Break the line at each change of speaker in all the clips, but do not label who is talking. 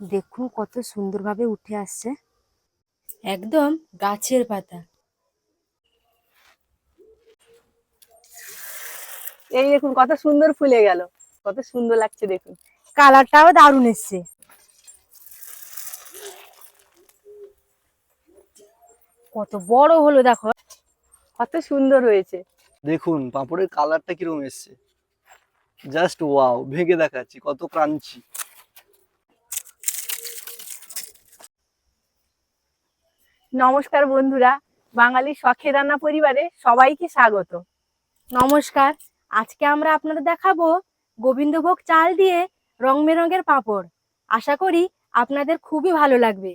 দেখুন কত সুন্দরভাবে উঠে আসছে। একদম গাছের পাতা।
এই দেখুন কত সুন্দর ফুলে গেল কত সুন্দর লাগছে দেখুন।
কালারটাও দারুণ এসছে। কত বড় হলো দেখো।
কত সুন্দর হয়েছে।
দেখুন পাঁপড়ের কালারটা কীরকম এসছে। জাস্ট ওয়াও ভেঙে দেখাচ্ছি কত ক্রাঞ্চি।
নমস্কার বন্ধুরা বাঙালি শখে রান্না পরিবারে সবাইকে স্বাগত।
নমস্কার, আজকে আমরা আপনাদের দেখাবো গোবিন্দভোগ চাল দিয়ে রং বেরঙের পাঁপড়। আশা করি আপনাদের খুবই ভালো লাগবে।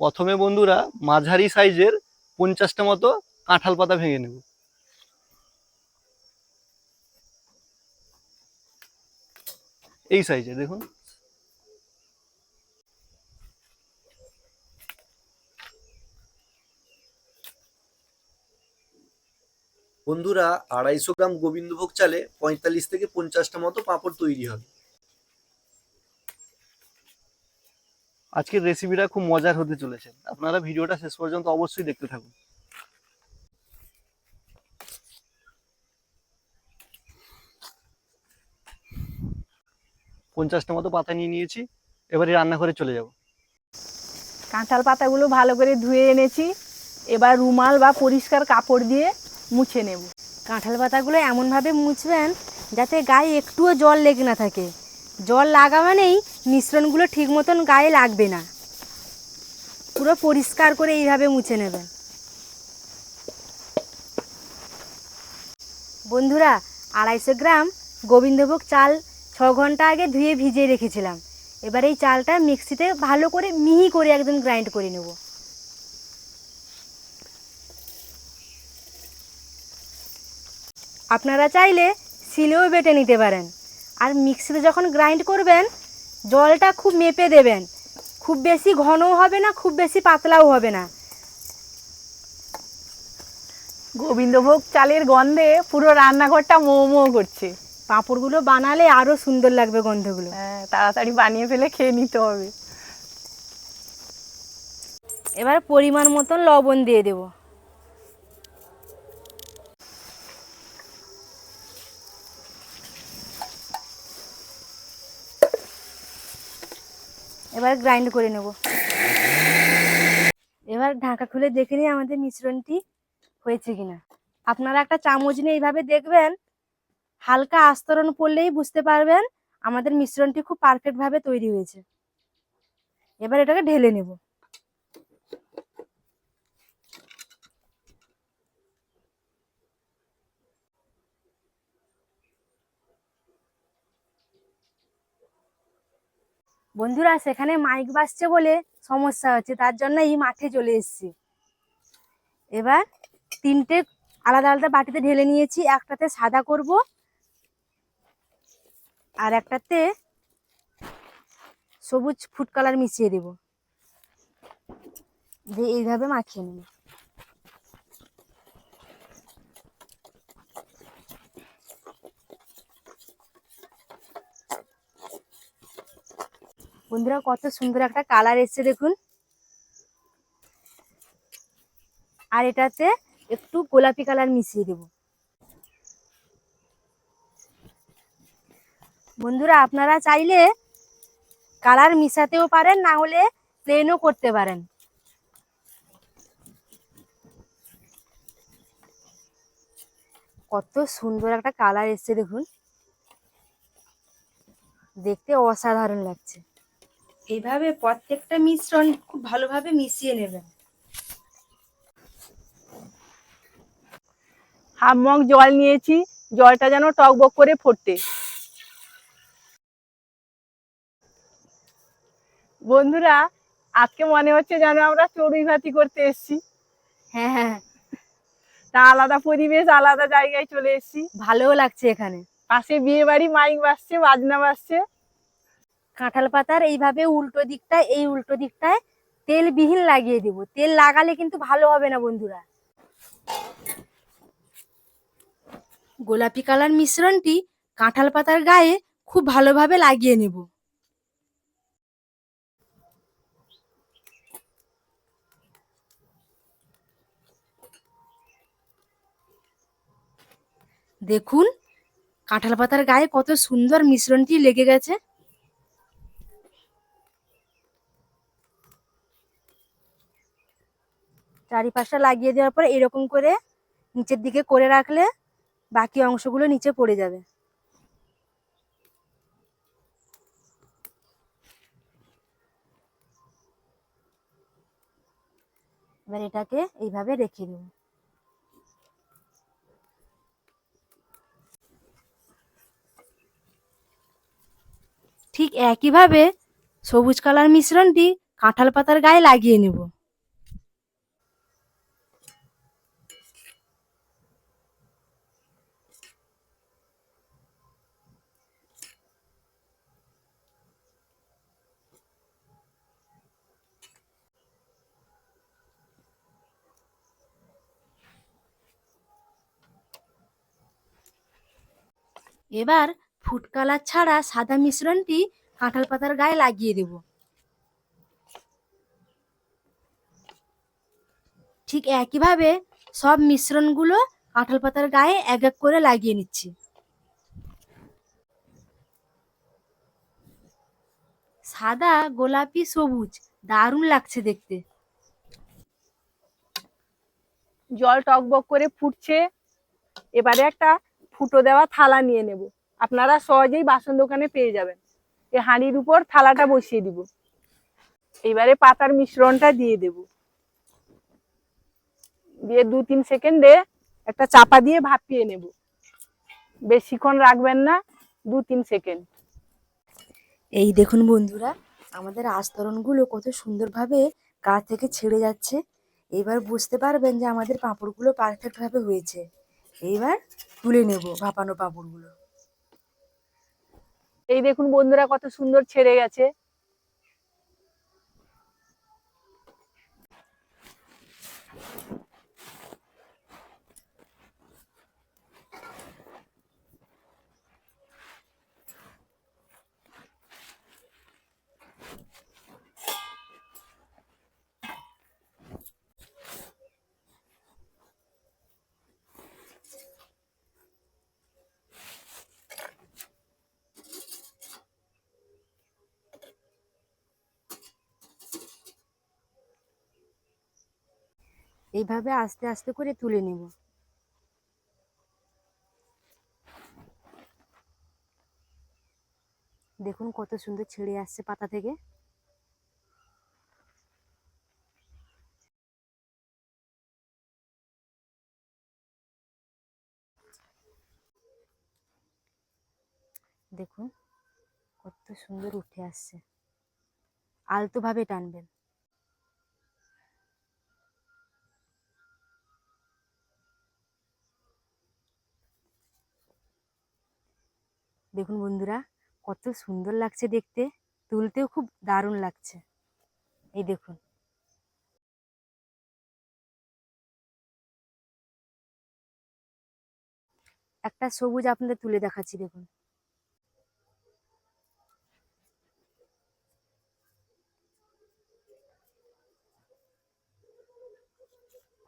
প্রথমে বন্ধুরা, মাঝারি সাইজের পঞ্চাশটা মতো কাঁঠাল পাতা ভেঙে নেব। এই সাইজে, দেখুন। বন্ধুরা আড়াইশো গ্রাম গোবিন্দভোগ চালে পঁয়তাল্লিশ থেকে পঞ্চাশটা মতো পাঁপড় তৈরি হবে। আজকের রেসিপিটা খুব মজার হতে চলেছে। আপনারা ভিডিওটা শেষ পর্যন্ত অবশ্যই দেখতে থাকুন। পঞ্চাশটা মতো পাতা নিয়ে নিয়েছি এবারে রান্না রান্নাঘরে চলে যাব।
কাঁঠাল পাতাগুলো ভালো করে ধুয়ে এনেছি। এবার রুমাল বা পরিষ্কার কাপড় দিয়ে মুছে নেব।
কাঁঠাল পাতাগুলো এমনভাবে মুছবেন যাতে গায়ে একটুও জল লেগে না থাকে। জল লাগা মানেই মিশ্রণগুলো ঠিক মতন গায়ে লাগবে না। পুরো পরিষ্কার করে এইভাবে মুছে নেবেন। বন্ধুরা, আড়াইশো গ্রাম গোবিন্দভোগ চাল ছ ঘণ্টা আগে ধুয়ে ভিজিয়ে রেখেছিলাম। এবার এই চালটা মিক্সিতে ভালো করে মিহি করে একদম গ্রাইন্ড করে নেব। আপনারা চাইলে শিলেও বেটে নিতে পারেন। আর মিক্সিতে যখন গ্রাইন্ড করবেন জলটা খুব মেপে দেবেন। খুব বেশি ঘনও হবে না খুব বেশি পাতলাও হবে না।
গোবিন্দভোগ চালের গন্ধে পুরো রান্নাঘরটা মো মো করছে।
পাঁপড়গুলো বানালে আরও সুন্দর লাগবে গন্ধগুলো।
হ্যাঁ তাড়াতাড়ি বানিয়ে ফেলে খেয়ে নিতে হবে।
এবার পরিমাণ মতন লবণ দিয়ে দেব। এবার গ্রাইন্ড করে নেব। এবার ঢাকা খুলে দেখে নিই আমাদের মিশ্রণটি হয়েছে কিনা। আপনারা একটা চামচ নিয়ে এইভাবে দেখবেন, হালকা আস্তরণ পড়লেই বুঝতে পারবেন আমাদের মিশ্রণটি খুব পারফেক্টভাবে তৈরি হয়েছে। এবার এটাকে ঢেলে নেব। বন্ধুরা, সেখানে মাইক বাজছে বলে সমস্যা হচ্ছে, তার জন্য এই মাঠে চলে এসেছি। এবার তিনটে আলাদা আলাদা বাটিতে ঢেলে নিয়েছি, একটাতে সাদা করব আর একটাতে সবুজ ফুড কালার মিশিয়ে দেব। দিয়ে এইভাবে মাখিয়ে নেব। বন্ধুরা কত সুন্দর একটা কালার এসছে দেখুন। আর এটাতে একটু গোলাপি কালার মিশিয়ে দেব। বন্ধুরা আপনারা চাইলে কালার মিশাতেও পারেন, না হলে প্লেনও করতে পারেন। কত সুন্দর একটা কালার এসছে দেখুন। দেখতে অসাধারণ লাগছে। এইভাবে প্রত্যেকটা মিশ্রণ খুব ভালোভাবে মিশিয়ে নেবেন।
হাফ মগ জল নিয়েছি জলটা যেন টকবক করে ফোটে। বন্ধুরা আজকে মনে হচ্ছে যেন আমরা চড়ুই ভাতি করতে এসেছি।
হ্যাঁ হ্যাঁ
তা আলাদা পরিবেশ আলাদা জায়গায় চলে এসেছি।
ভালোও লাগছে এখানে।
পাশে বিয়ে বাড়ি মাইক বাজছে বাজনা বাজছে।
কাঁঠাল পাতার এইভাবে উল্টো দিকটায়, এই উল্টো দিকটায় তেল বিহীন লাগিয়ে দেব। তেল লাগালে কিন্তু ভালো হবে না বন্ধুরা। গোলাপি কালার মিশ্রণটি কাঁঠাল পাতার গায়ে খুব ভালোভাবে লাগিয়ে নেব। দেখুন, কাঁঠাল পাতার গায়ে কত সুন্দর মিশ্রণটি লেগে গেছে। চারিপাশটা লাগিয়ে দেওয়ার পর এরকম করে নিচের দিকে করে রাখলে বাকি অংশগুলো নিচে পড়ে যাবে। এবার এটাকে এইভাবে রেখে দেব। ঠিক একইভাবে সবুজ কালার মিশ্রণটি কাঁঠাল পাতার গায়ে লাগিয়ে নেব। এবার ফুড কালার ছাড়া সাদা মিশ্রণটি কাঁঠাল পাতার গায়ে লাগিয়ে দেব। ঠিক একইভাবে সব মিশ্রণগুলো কাঁঠাল পাতার গায়ে এক এক করে লাগিয়ে নিচ্ছি। সাদা, গোলাপি, সবুজ, দারুণ লাগছে দেখতে।
জল টকবক করে ফুটছে। এবারে একটা ফুটো দেওয়া থালা নিয়ে নেব। আপনারা সহজেই বাসন দোকানে পেয়ে যাবেন। এই হাঁড়ির উপর থালাটা বসিয়ে দিব। এবারে পাতার মিশ্রণটা দিয়ে দেব। দিয়ে দু তিন সেকেন্ডে একটা চাপা দিয়ে ভাপিয়ে নেব। বেশিক্ষণ রাখবেন না, দু তিন সেকেন্ড।
এই দেখুন বন্ধুরা, আমাদের আস্তরণগুলো কত সুন্দরভাবে গা থেকে ছেড়ে যাচ্ছে। এবার বুঝতে পারবেন যে আমাদের পাঁপড়গুলো পারফেক্ট ভাবে হয়েছে। এইবার তুলে নেব ভাপানো পাঁপড়গুলো।
এই দেখুন বন্ধুরা কত সুন্দর ছেড়ে গেছে।
এইভাবে আস্তে আস্তে করে তুলে নেব। দেখুন কত সুন্দর ছেড়ে আসছে পাতা থেকে। দেখুন কত সুন্দর উঠে আসছে। আলতোভাবে টানবেন। দেখুন বন্ধুরা, কত সুন্দর লাগছে দেখতে। তুলতেও খুব দারুণ লাগছে। এই দেখুন। একটা সবুজ আপনাদের তুলে দেখাচ্ছি, দেখুন।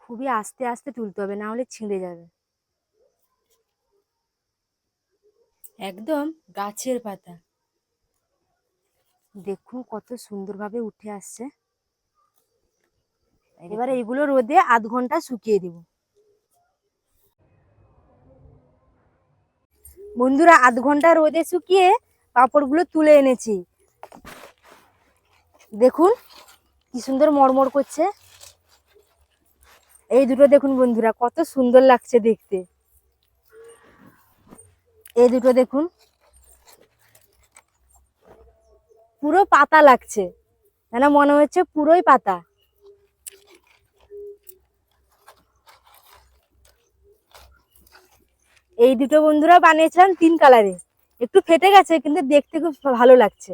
খুবই আস্তে আস্তে তুলতে হবে, না হলে ছিঁড়ে যাবে। একদম গাছের পাতা। দেখুন কত সুন্দরভাবে উঠে আসছে। এবারে এইগুলো রোদে আধ ঘণ্টা শুকিয়ে দেব। বন্ধুরা আধ ঘণ্টা রোদে শুকিয়ে পাঁপড়গুলো তুলে এনেছি। দেখুন কি সুন্দর মরমর করছে। এই দুটো দেখুন বন্ধুরা কত সুন্দর লাগছে দেখতে। এই দুটো দেখুন। পুরো পাতা লাগছে। যেন মনে হচ্ছে পুরোই পাতা? এই দুটো বন্ধুরা বানিয়েছিলাম তিন কালারে একটু ফেটে গেছে, কিন্তু দেখতে খুব ভালো লাগছে।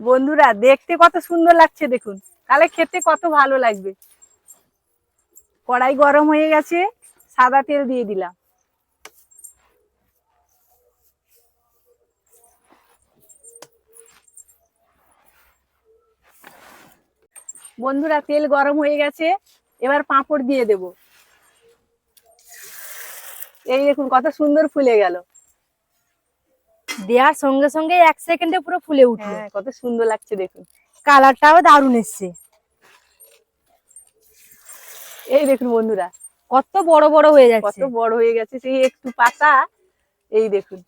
বন্ধুরা, দেখতে কত সুন্দর লাগছে দেখুন। তাহলে খেতে কত ভালো লাগবে। কড়াই গরম হয়ে গেছে, সাদা তেল দিয়ে দিলাম। বন্ধুরা, তেল গরম হয়ে গেছে, এবার পাঁপড় দিয়ে দেব। এই দেখুন, কত সুন্দর ফুলে গেল।
দেওয়ার সঙ্গে সঙ্গে এক সেকেন্ডে পুরো ফুলে উঠল।
হ্যাঁ কত সুন্দর লাগছে দেখুন।
কালারটাও দারুণ এসছে।
এই দেখুন বন্ধুরা
কত বড় বড় হয়ে যাচ্ছে।
কত বড় হয়ে গেছে সেই একটু পাতা। এই দেখুন।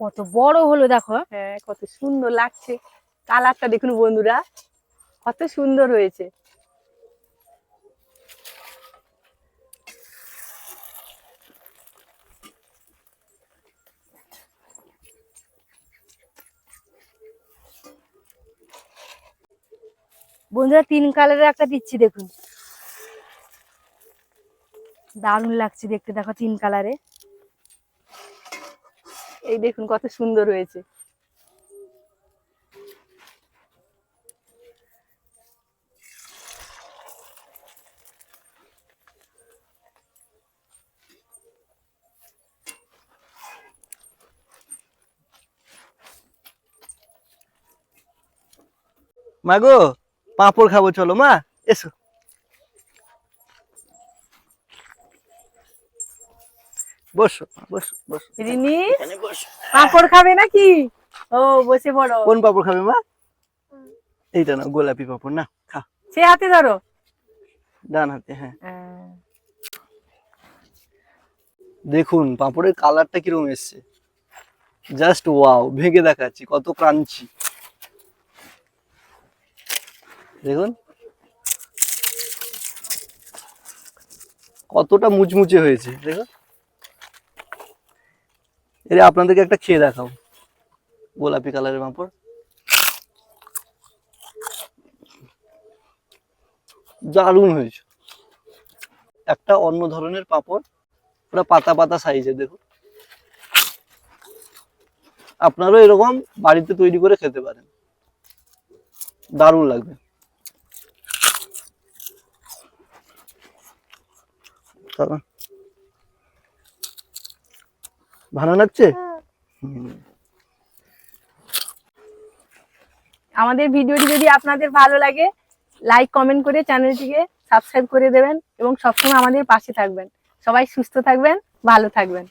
কত বড় হলো দেখো।
হ্যাঁ কত সুন্দর লাগছে। কালারটা দেখুন বন্ধুরা কত সুন্দর হয়েছে।
বন্ধুরা, তিন কালারের একটা দিচ্ছি, দেখুন। দারুণ লাগছে দেখতে, দেখো তিন কালারে
এই দেখুন, কত সুন্দর হয়েছে।
মা গো পাঁপড় খাব চলো মা এসো। বসো বসো বসো।
রিনি পাঁপড় খাবে নাকি? ও বসে পড়ো।
কোন পাঁপড় খাবে মা? এইটা না গোলাপি পাঁপড় না খা।
সে হাতে ধরো।
ডান হাতে হ্যাঁ। দেখুন পাঁপড়ের কালারটা কীরকম এসছে। জাস্ট ওয়াও ভেঙে দেখাচ্ছি কত ক্রাঞ্চি। দেখুন। কতটা মুচমুচে হয়েছে, দেখুন। এর, আপনাদেরকে একটা খেয়ে দেখাও। গোলাপি কালারের পাঁপড় দারুণ হয়েছে। একটা অন্য ধরনের পাঁপড়, পুরো পাতা পাতা সাইজের, দেখুন। আপনারাও এরকম বাড়িতে তৈরি করে খেতে পারেন। দারুণ লাগবে। ভালো লাগছে?
আমাদের ভিডিওটি যদি আপনাদের ভালো লাগে লাইক কমেন্ট করে চ্যানেলটিকে সাবস্ক্রাইব করে দেবেন এবং সবসময় আমাদের পাশে থাকবেন। সবাই সুস্থ থাকবেন ভালো থাকবেন।